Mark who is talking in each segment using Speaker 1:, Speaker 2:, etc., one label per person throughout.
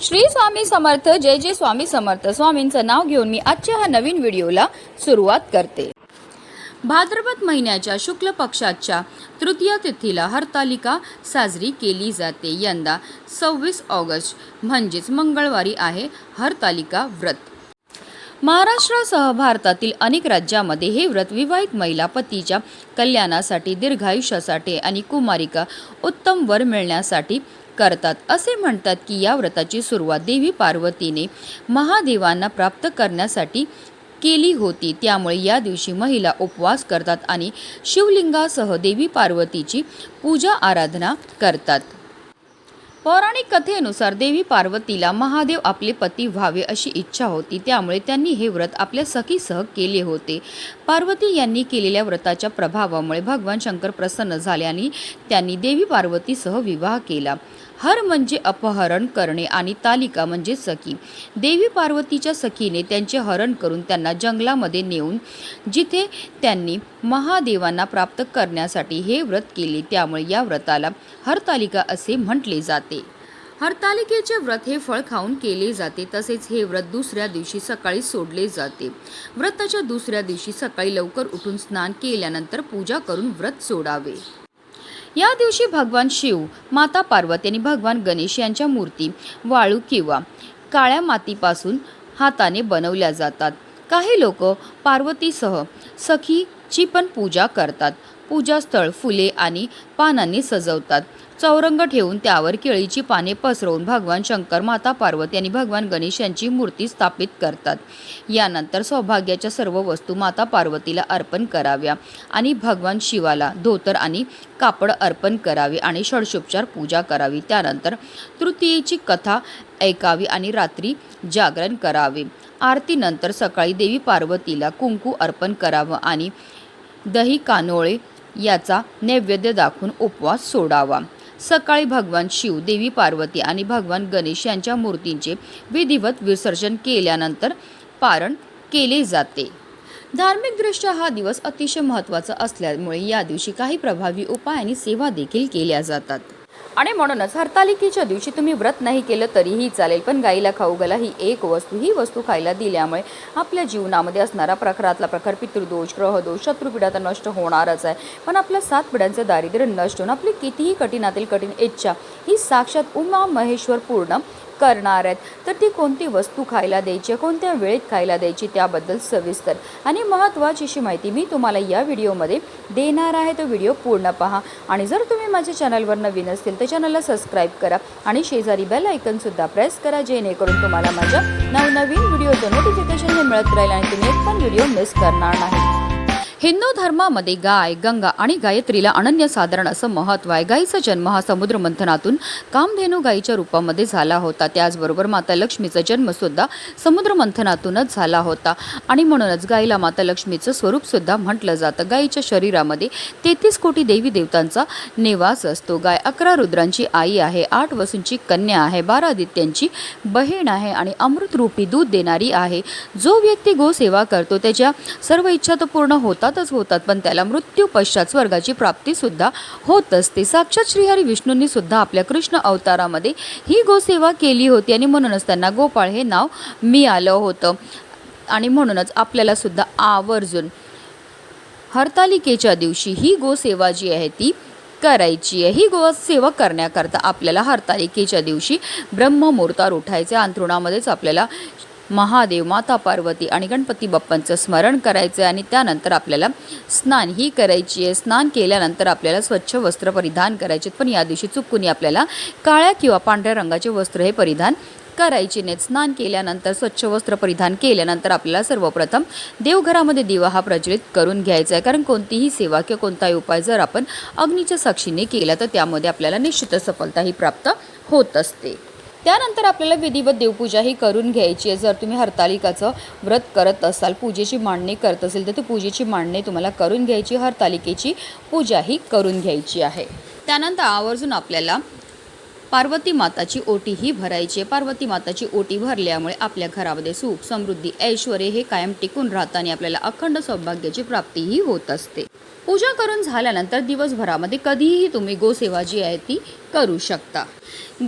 Speaker 1: श्री स्वामी समर्थ जय जय स्वामी समर्थ. स्वामींचं नाव घेऊन मी आजच्या ह्या नवीन व्हिडिओला सुरुवात करते. भाद्रपद महिन्याच्या शुक्ल पक्षाच्या तृतीय तिथीला हरतालिका साजरी केली जाते. यंदा सव्वीस ऑगस्ट म्हणजेच मंगळवारी आहे हरतालिका व्रत. महाराष्ट्रासह भारतातील अनेक राज्यामध्ये हे व्रत विवाहित महिला पतीच्या कल्याणासाठी दीर्घायुष्यासाठी आणि कुमारिका उत्तम वर मिळण्यासाठी करतात. असे म्हणतात की या व्रताची सुरुवात देवी पार्वतीने महादेवांना प्राप्त करण्यासाठी केली होती. त्यामुळे या दिवशी महिला उपवास करतात आणि शिवलिंगासह देवी पार्वतीची पूजा आराधना करतात. पौराणिक कथेनुसार देवी पार्वतीला महादेव आपले पती व्हावे अशी इच्छा होती. त्यामुळे त्यांनी हे व्रत आपल्या सखीसह केले होते. पार्वती यांनी केलेल्या व्रताच्या प्रभावामुळे भगवान शंकर प्रसन्न झाले आणि त्यांनी देवी पार्वतीसह विवाह केला. हर म्हणजे अपहरण करणे आणि तालिका म्हणजे सखी. देवी पार्वतीच्या सखीने त्यांचे हरण करून त्यांना जंगलामध्ये नेऊन जिथे त्यांनी महादेवांना प्राप्त करण्यासाठी हे व्रत केले त्यामुळे या व्रताला हरतालिका असे म्हटले जाते. हरतालिकेचे व्रत हे फळ खाऊन केले जाते तसेच हे व्रत दुसऱ्या दिवशी सकाळी सोडले जाते. व्रताच्या दुसऱ्या दिवशी सकाळी लवकर उठून स्नान केल्यानंतर पूजा करून व्रत सोडावे. या दिवशी भगवान शिव माता पार्वती आणि भगवान गणेश यांच्या मूर्ती वाळू किंवा काळ्या मातीपासून हाताने बनवल्या जातात. काही लोक पार्वतीसह सखी ची पण पूजा करतात. पूजास्थळ फुले आणि पानांनी सजवतात. चौरंग ठेवून त्यावर केळीची पाने पसरवून भगवान शंकर माता पार्वती आणि भगवान गणेश यांची मूर्ती स्थापित करतात. यानंतर सौभाग्याच्या सर्व वस्तू माता पार्वतीला अर्पण कराव्या आणि भगवान शिवाला धोतर आणि कापड अर्पण करावे आणि षडशोपचार पूजा करावी. त्यानंतर तृतीयेची कथा ऐकावी आणि रात्री जागरण करावे. आरतीनंतर सकाळी देवी पार्वतीला कुंकू अर्पण करावं आणि दही कानोळे याचा नैवेद्य दाखवून उपवास सोडावा. सकाळी भगवान शिव देवी पार्वती आणि भगवान गणेश यांच्या मूर्तींचे विधिवत विसर्जन केल्यानंतर पारण केले जाते. धार्मिकदृष्ट्या हा दिवस अतिशय महत्त्वाचा असल्यामुळे या दिवशी काही प्रभावी उपाय आणि सेवा देखील केल्या जातात. आणि म्हणूनच हरतालिकेच्या दिवशी तुम्ही व्रत नाही केलं तरीही चालेल पण गाईला खाऊ घाला ही एक वस्तू ही वस्तू खायला दिल्यामुळे आपल्या जीवनामध्ये असणारा प्रखरातला प्रखर पितृदोष ग्रहदोष शत्रुपिढा तर नष्ट होणारच आहे. पण आपल्या सात पिढ्यांचं दारिद्र्य नष्ट होऊन आपली कितीही कठीणातील कठीण इच्छा ही साक्षात उमा महेश्वर पूर्ण करणार आहेत. तर ती कोणती वस्तू खायला द्यायची कोणत्या वेळेत खायला द्यायची त्याबद्दल सविस्तर आणि महत्त्वाची अशी माहिती मी तुम्हाला या व्हिडिओमध्ये देणार आहे. तो व्हिडिओ पूर्ण पहा. आणि जर तुम्ही माझ्या चॅनलवर नवीन असतील तर चॅनलला सबस्क्राईब करा आणि शेजारी बेल ऐकनसुद्धा प्रेस करा जेणेकरून तुम्हाला माझ्या नवनवीन व्हिडिओचं नोटिफिकेशन हे मिळत राहील आणि तुम्ही एक पण व्हिडिओ मिस करणार नाही. हिंदू धर्मामध्ये गाय गंगा आणि गायत्रीला अनन्यसाधारण असं महत्त्व आहे. गायीचा जन्म हा समुद्र मंथनातून कामधेनू गायीच्या रूपामध्ये झाला होता. त्याचबरोबर माता लक्ष्मीचा जन्मसुद्धा समुद्र मंथनातूनच झाला होता. आणि म्हणूनच गायीला माता लक्ष्मीचं स्वरूपसुद्धा म्हटलं जातं. गायीच्या शरीरामध्ये तेहतीस कोटी देवी देवतांचा निवास असतो. गाय अकरा रुद्रांची आई आहे आठ वसूंची कन्या आहे बारा आदित्यांची बहीण आहे आणि अमृतरूपी दूध देणारी आहे. जो व्यक्ती गोसेवा करतो त्याच्या सर्व इच्छा तर पूर्ण स्वर्गातच होतात पण त्याला मृत्यू पश्चात स्वर्गाची प्राप्तीसुद्धा होत असते. साक्षात श्रीहरी विष्णूंनी सुद्धा आपल्या कृष्ण अवतारामध्ये ही गोसेवा केली होती आणि म्हणूनच त्यांना गोपाळ हे नाव मिळालं होतं. आणि म्हणूनच आपल्याला सुद्धा आवर्जून हरतालिकेच्या दिवशी ही गोसेवा जी आहे ती करायची आहे. ही गो सेवा करण्याकरता आपल्याला हरतालिकेच्या दिवशी ब्रह्ममुहूर्तावर उठायचे अंथरुणामध्येच आपल्याला महादेव माता पार्वती आणि गणपती बाप्पांचं स्मरण करायचं आहे आणि त्यानंतर आपल्याला स्नान ही करायची आहे. स्नान केल्यानंतर आपल्याला स्वच्छ वस्त्र परिधान करायचे पण या दिवशी चुकून आपल्याला काळ्या किंवा पांढऱ्या रंगाचे वस्त्र हे परिधान करायचे नाहीत. स्नान केल्यानंतर स्वच्छ वस्त्र परिधान केल्यानंतर आपल्याला सर्वप्रथम देवघरामध्ये दिवा हा प्रज्वलित करून घ्यायचा आहे. कारण कोणतीही सेवा किंवा कोणताही उपाय जर आपण अग्नीच्या साक्षीने केला तर त्यामध्ये आपल्याला निश्चितच सफलता ही प्राप्त होत असते. त्यानंतर आपल्याला विधिवत देवपूजा ही करून घ्यायची आहे. जर तुम्ही हरतालिकाचं व्रत करत असाल पूजेची मांडणी करत असेल तर ती पूजेची मांडणी तुम्हाला करून घ्यायची. हरतालिकेची पूजा ही करून घ्यायची आहे. त्यानंतर आवर्जून आपल्याला पार्वती माताची ओटी ही भरायची आहे. पार्वती माताची ओटी भरल्यामुळे आपल्या घरामध्ये सुख समृद्धी ऐश्वर हे कायम टिकून राहतं आणि आपल्याला अखंड सौभाग्याची प्राप्तीही होत असते. पूजा करून झाल्यानंतर दिवसभरामध्ये कधीही तुम्ही गोसेवा जी आहे ती करू शकता.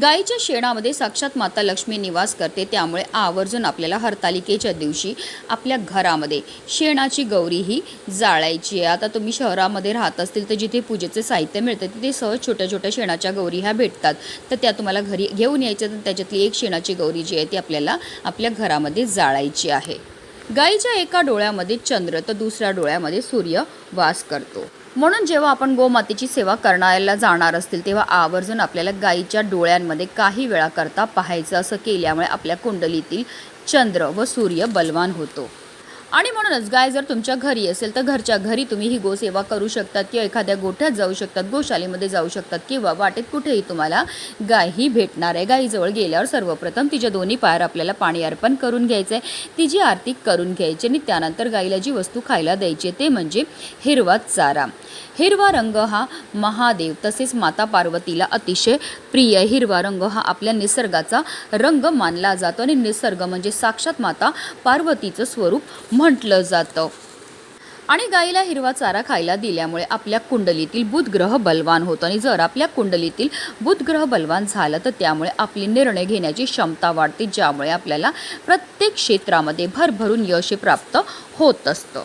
Speaker 1: गाईच्या शेणामध्ये साक्षात माता लक्ष्मी निवास करते त्यामुळे आवर्जून आपल्याला हरतालिकेच्या दिवशी आपल्या घरामध्ये शेणाची गौरी ही जाळायची आहे. आता तुम्ही शहरामध्ये राहत असतील तर जिथे पूजेचे साहित्य मिळतं तिथे सहज छोट्या छोट्या शेणाच्या गौरी ह्या भेटतात. तर त्या तुम्हाला घरी घेऊन यायच्या तर त्याच्यातली एक शेणाची गौरी जी आहे ती आपल्याला आपल्या घरामध्ये जाळायची आहे. गाईच्या एका डोळ्यामध्ये चंद्र तर दुसऱ्या डोळ्यामध्ये सूर्य वास करतो. म्हणून जेव्हा आपण गोमातेची सेवा करण्याला जाणार असतील तेव्हा आवर्जून आपल्याला गाईच्या डोळ्यांमध्ये काही वेळा करता पाहायचं असं केल्यामुळे आपल्या कुंडलीतील चंद्र व सूर्य बलवान होतो. आणि म्हणूनच गाय जर तुमच्या घरी असेल तर घरच्या घरी तुम्ही ही गोसेवा करू शकतात किंवा एखाद्या गोठ्यात जाऊ शकतात गोशालेमध्ये जाऊ शकतात किंवा वाटेत कुठेही तुम्हाला गाय ही भेटणार आहे. गायीजवळ गेल्यावर सर्वप्रथम तिच्या दोन्ही पायावर आपल्याला पाणी अर्पण करून घ्यायचं आहे तिची आरती करून घ्यायची आणि त्यानंतर गाईला जी वस्तू खायला द्यायची ते म्हणजे हिरवा चारा. हिरवा रंग हा महादेव तसेच माता पार्वतीला अतिशय प्रिय हिरवा रंग हा आपल्या निसर्गाचा रंग मानला जातो आणि निसर्ग म्हणजे साक्षात माता पार्वतीचं स्वरूप म्हटलं जातं. आणि गाईला हिरवा चारा खायला दिल्यामुळे आपल्या कुंडलीतील बुध ग्रह बलवान होतो. आणि जर आपल्या कुंडलीतील बुध ग्रह बलवान झालं तर त्यामुळे आपली निर्णय घेण्याची क्षमता वाढते ज्यामुळे आपल्याला प्रत्येक क्षेत्रामध्ये भरभरून यश प्राप्त होत असतं.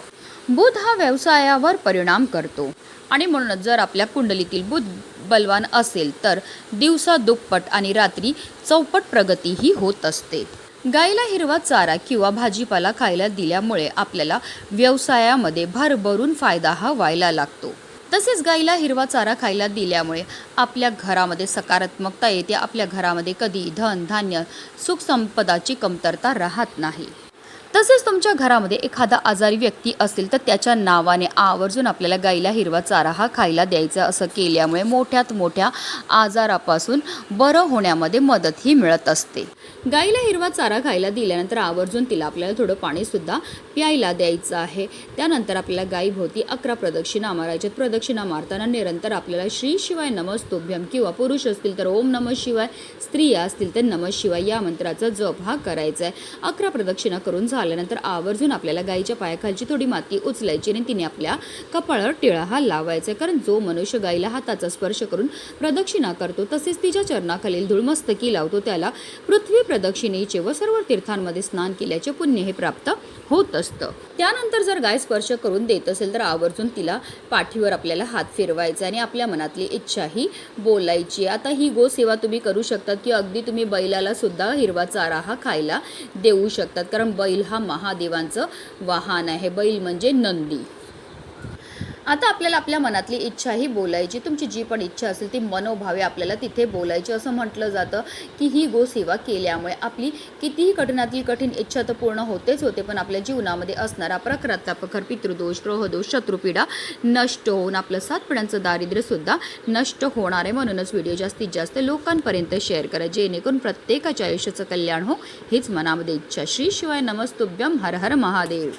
Speaker 1: बुध हा व्यवसायावर परिणाम करतो. आणि म्हणूनच जर आपल्या कुंडलीतील बुध बलवान असेल तर दिवसा दुप्पट आणि रात्री चौपट प्रगतीही होत असते. गाईला हिरवा चारा किंवा भाजीपाला खायला दिल्यामुळे आपल्याला व्यवसायामध्ये भरभरून फायदा हा व्हायला लागतो. तसेच गाईला हिरवा चारा खायला दिल्यामुळे आपल्या घरामध्ये सकारात्मकता येते. आपल्या घरामध्ये कधी धन धान्य सुखसंपदाची कमतरता राहत नाही. तसेच तुमच्या घरामध्ये एखादा आजारी व्यक्ती असेल तर त्याच्या नावाने आवर्जून आपल्याला गाईला हिरवा चारा हा खायला द्यायचा असं केल्यामुळे मोठ्यात मोठ्या आजारापासून बरं होण्यामध्ये मदतही मिळत असते. गाईला हिरवा चारा खायला दिल्यानंतर आवर्जून तिला आपल्याला थोडं पाणीसुद्धा प्यायला द्यायचं आहे. त्यानंतर आपल्याला गाईभोवती अकरा प्रदक्षिणा मारायच्यात प्रदक्षिणा मारताना निरंतर आपल्याला श्री शिवाय नमस्तोभ्यम किंवा पुरुष असतील तर ओम नम शिवाय स्त्रिया असतील तर नम शिवाय या मंत्राचा जप हा करायचा आहे अकरा प्रदक्षिणा करून झाल्यानंतर आवर्जून आपल्याला गाईच्या पायाखालची थोडी माती उचलायची आणि तिने आपल्या कपाळावर टिळा हा लावायचा आहे कारण जो मनुष्य गाईला हाताचा स्पर्श करून प्रदक्षिणा करतो तसेच तिच्या चरणाखालील धुळमस्तकी लावतो त्याला पृथ्वी प्रदक्षिणेचे व सर्व तीर्थांमध्ये स्नान केल्याचे पुण्य हे प्राप्त होत असते त्यानंतर जर गाय स्पर्श करून देत असेल तर आवर्जून तिला पाठीवर आपल्याला हात फिरवायचा आणि आपल्या मनातली इच्छा ही बोलायची. आता ही गोसेवा तुम्ही करू शकतात की अगदी तुम्ही बैलाला सुद्धा हिरवा चारा हा खायला देऊ शकतात. कारण बैल हा महादेवांचं वाहन आहे. बैल म्हणजे नंदी. आता आपल्याला आपल्या मनातली इच्छा ही बोलायची तुमची जी पण इच्छा असेल ती मनोभावे आपल्याला तिथे बोलायची असं म्हटलं जातं की ही गोसेवा केल्यामुळे आपली कितीही कठीणातली कठीण इच्छा तर पूर्ण होतेच होते पण आपल्या जीवनामध्ये असणारा प्रकरातला प्रखर पितृदोष ग्रहदोष शत्रुपीडा नष्ट होऊन आपलं सात पिढ्यांचं दारिद्र्यसुद्धा नष्ट होणार आहे. म्हणूनच व्हिडिओ जास्तीत जास्त लोकांपर्यंत शेअर करा जेणेकरून प्रत्येकाच्या आयुष्याचं कल्याण हो हीच मनामध्ये इच्छा. श्री शिवाय नमस्तुभ्यम हर हर महादेव.